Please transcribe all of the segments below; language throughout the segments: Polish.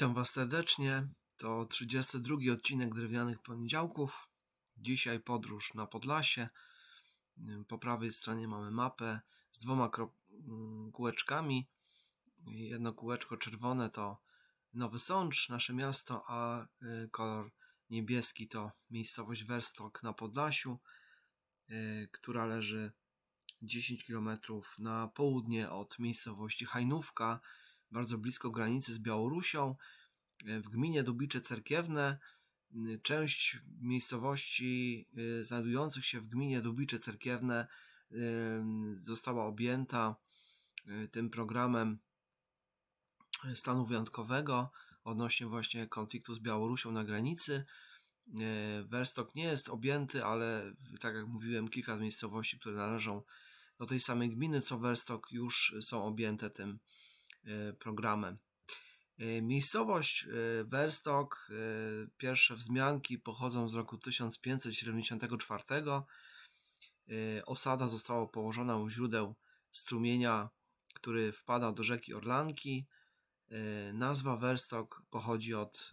Witam Was serdecznie. To 32 odcinek Drewnianych Poniedziałków. Dzisiaj podróż na Podlasie. Po prawej stronie mamy mapę z dwoma mm, kółeczkami. Jedno kółeczko czerwone to Nowy Sącz, nasze miasto, a y, kolor niebieski to miejscowość Werstok na Podlasiu, y, która leży 10 km na południe od miejscowości Hajnówka, bardzo blisko granicy z Białorusią, w gminie Dubicze Cerkiewne. Część miejscowości y, znajdujących się w gminie Dubicze Cerkiewne y, została objęta tym programem stanu wyjątkowego odnośnie właśnie konfliktu z Białorusią na granicy. Werstok nie jest objęty, ale tak jak mówiłem, kilka z miejscowości, które należą do tej samej gminy co Werstok, już są objęte tym programem. Miejscowość Werstok, pierwsze wzmianki pochodzą z roku 1574. Osada została położona u źródeł strumienia, który wpada do rzeki Orlanki. Nazwa Werstok pochodzi od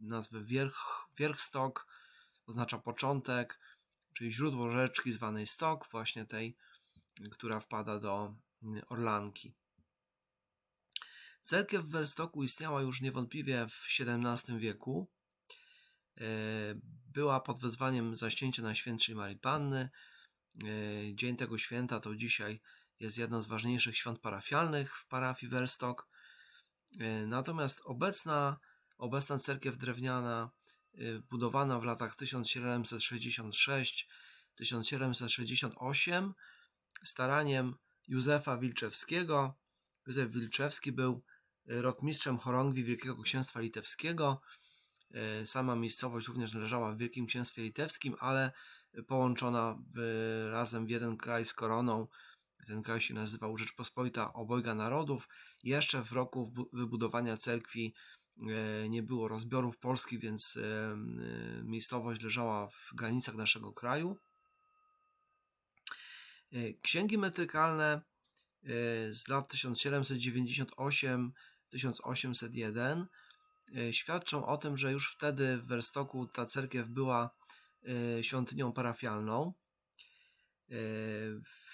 nazwy Wierch, Wierchstok, oznacza początek, czyli źródło rzeczki zwanej Stok, właśnie tej, która wpada do Orlanki. Cerkiew w Werstoku istniała już niewątpliwie w XVII wieku. Była pod wezwaniem zaśnięcia Najświętszej Marii Panny. Dzień tego święta to dzisiaj jest jedno z ważniejszych świąt parafialnych w parafii Werstok. Natomiast obecna, obecna cerkiew drewniana, budowana w latach 1766-1768 staraniem Józefa Wilczewskiego. Józef Wilczewski był rotmistrzem chorągwi Wielkiego Księstwa Litewskiego. E, sama miejscowość również należała w Wielkim Księstwie Litewskim, ale połączona w, razem w jeden kraj z koroną. Ten kraj się nazywał Rzeczpospolita Obojga Narodów. Jeszcze w roku wybudowania cerkwi e, nie było rozbiorów polskich, więc e, miejscowość leżała w granicach naszego kraju. Księgi metrykalne z lat 1798 1801 e, świadczą o tym, że już wtedy w Werstoku ta cerkiew była e, świątynią parafialną. E,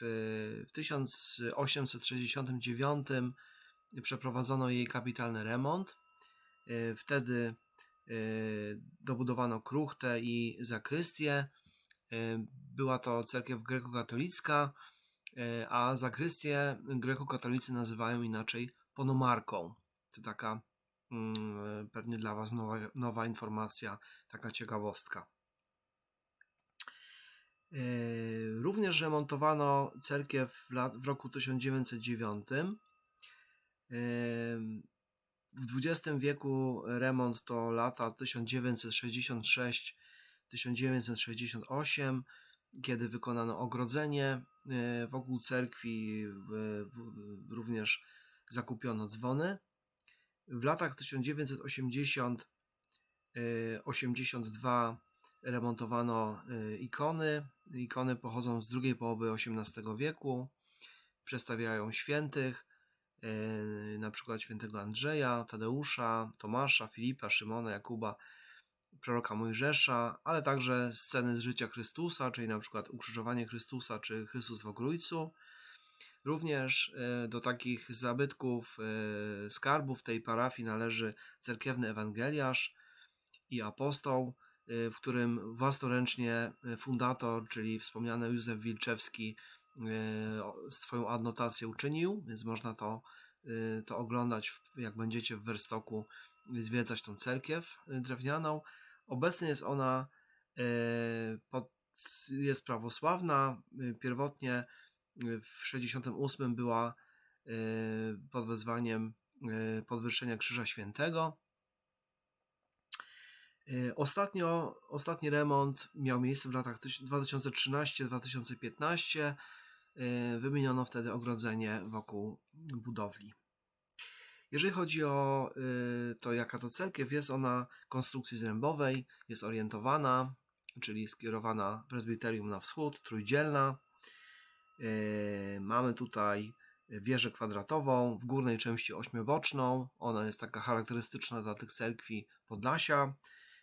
w 1869 przeprowadzono jej kapitalny remont. Wtedy dobudowano kruchtę i zakrystię. Była to cerkiew grekokatolicka, a zakrystię grekokatolicy nazywają inaczej ponomarką. To taka mm, pewnie dla Was nowa, nowa informacja, taka ciekawostka. E, również remontowano cerkiew w, roku 1909. E, w XX wieku remont to lata 1966-1968, kiedy wykonano ogrodzenie e, wokół cerkwi, również zakupiono dzwony. W latach 1980-82 e, remontowano e, ikony. Ikony pochodzą z drugiej połowy XVIII wieku. Przedstawiają świętych, e, na przykład świętego Andrzeja, Tadeusza, Tomasza, Filipa, Szymona, Jakuba, proroka Mojżesza, ale także sceny z życia Chrystusa, czyli na przykład ukrzyżowanie Chrystusa czy Chrystus w Ogrójcu. Również e, do takich zabytków, e, skarbów tej parafii należy cerkiewny Ewangeliarz i apostoł, e, w którym własnoręcznie fundator, czyli wspomniany Józef Wilczewski, swoją adnotację uczynił, więc można to, to oglądać, jak będziecie w Werstoku zwiedzać tą cerkiew drewnianą. Obecnie jest ona pod, jest prawosławna. Pierwotnie w 68 była e, pod wezwaniem e, podwyższenia Krzyża Świętego. E, ostatnio, ostatni remont miał miejsce w latach 2013-2015. Wymieniono wtedy ogrodzenie wokół budowli. Jeżeli chodzi o to, jaka to cerkiew, jest ona konstrukcji zrębowej, jest orientowana, czyli skierowana prezbiterium na wschód, trójdzielna. E, mamy tutaj wieżę kwadratową, w górnej części ośmioboczną. Ona jest taka charakterystyczna dla tych cerkwi Podlasia.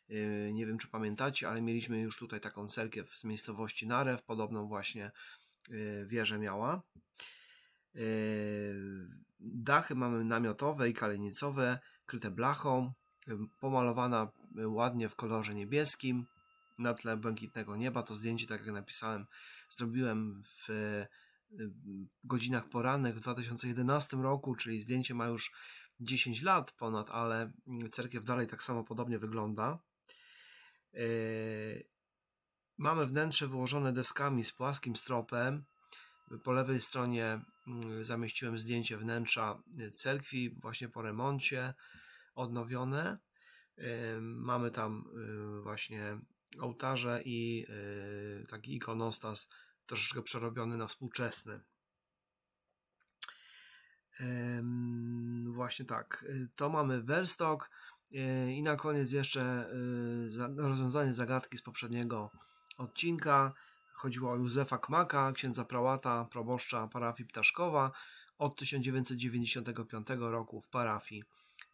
Yy, Nie wiem, czy pamiętacie, ale mieliśmy już tutaj taką cerkiew z miejscowości Narew, podobną właśnie yy, wieżę miała. Yy, Dachy mamy namiotowe i kalenicowe, kryte blachą, yy, pomalowana yy, ładnie w kolorze niebieskim na tle błękitnego nieba. To zdjęcie, tak jak napisałem, zrobiłem w yy, godzinach porannych w 2011 roku, czyli zdjęcie ma już 10 lat ponad, ale cerkiew dalej tak samo podobnie wygląda. Yy, Mamy wnętrze wyłożone deskami z płaskim stropem. Po lewej stronie mm, zamieściłem zdjęcie wnętrza y, cerkwi właśnie po remoncie odnowione. Yy, Mamy tam właśnie ołtarze i yy, taki ikonostas troszeczkę przerobiony na współczesny. Właśnie tak. Y, To mamy Werstok. Y, I na koniec jeszcze y, za- rozwiązanie zagadki z poprzedniego odcinka. Chodziło o Józefa Kmaka, księdza prałata, proboszcza parafii Ptaszkowa. Od 1995 roku w parafii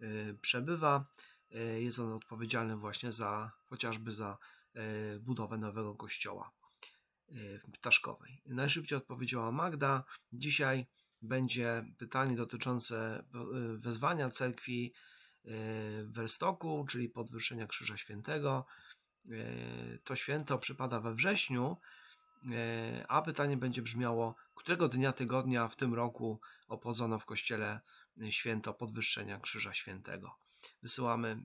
y, przebywa. Y, Jest on odpowiedzialny właśnie za chociażby za y, budowę nowego kościoła w Ptaszkowej. Najszybciej odpowiedziała Magda. Dzisiaj będzie pytanie dotyczące y, wezwania cerkwi w Werstoku, czyli podwyższenia Krzyża Świętego. To święto przypada we wrześniu, a pytanie będzie brzmiało, którego dnia tygodnia w tym roku obchodzono w kościele święto podwyższenia Krzyża Świętego. Wysyłamy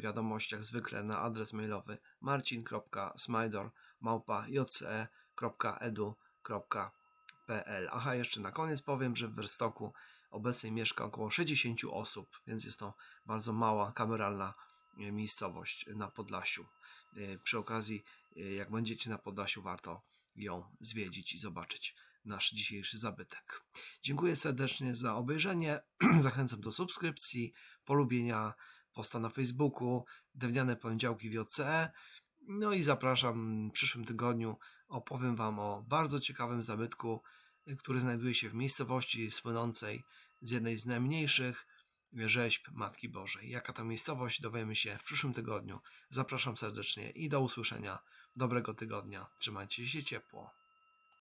wiadomość jak zwykle na adres mailowy marcin.smajdor.jce.edu.pl Aha, jeszcze na koniec powiem, że w Werstoku obecnie mieszka około 60 osób, więc jest to bardzo mała, kameralna e, miejscowość na Podlasiu. E, Przy okazji, e, jak będziecie na Podlasiu, warto ją zwiedzić i zobaczyć nasz dzisiejszy zabytek. Dziękuję serdecznie za obejrzenie. Zachęcam do subskrypcji, polubienia posta na Facebooku, Drewniane Poniedziałki w. No i zapraszam w przyszłym tygodniu. Opowiem Wam o bardzo ciekawym zabytku, który znajduje się w miejscowości słynącej z jednej z najmniejszych rzeźb Matki Bożej. Jaka to miejscowość, dowiemy się w przyszłym tygodniu. Zapraszam serdecznie i do usłyszenia. Dobrego tygodnia. Trzymajcie się ciepło.